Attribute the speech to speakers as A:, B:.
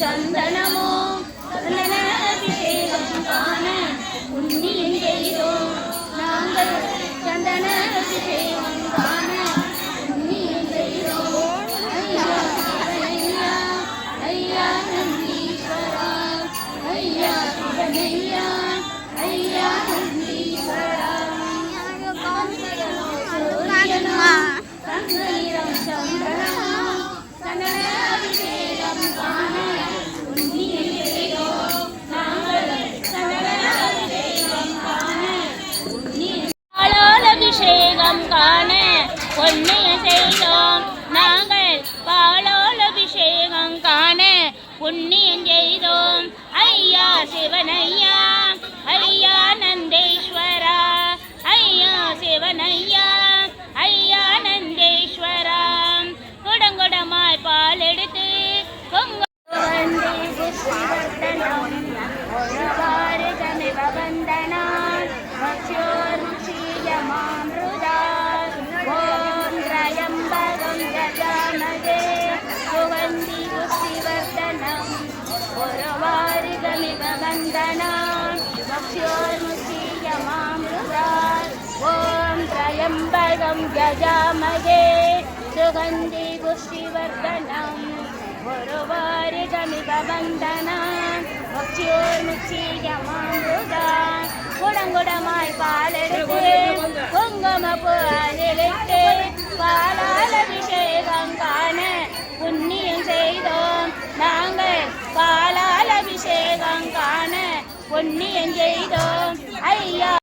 A: சந்தனமோ சந்தன அபிஷேகம் காண புண்ணியம் செய்தோம். நாங்கள் சந்தன அபிஷேகம் காண பொன்னியம் செய்தோம் நாங்கள் பாலால் அபிஷேகம் காண புண்ணிய வந்தனான் மச்சோர்முச்சியமாமிருதா ஓம் திரயம்பகம் ஜகாமதே சுகந்தி புஷ்டிவர்த்தனம் ஒருவாறு கமிக வந்தனா முச்சியோர்முச்சியமாம்புதா குடங்குடமாய் பாலெடுத்து குங்குமப்பு அதிலிட்டு பாலால் அபிஷேகம் காண புண்ணியம் செய்தோம் நாங்கள் பாலால் அபிஷேகம் காண when me and Jay don't. Hey, yo.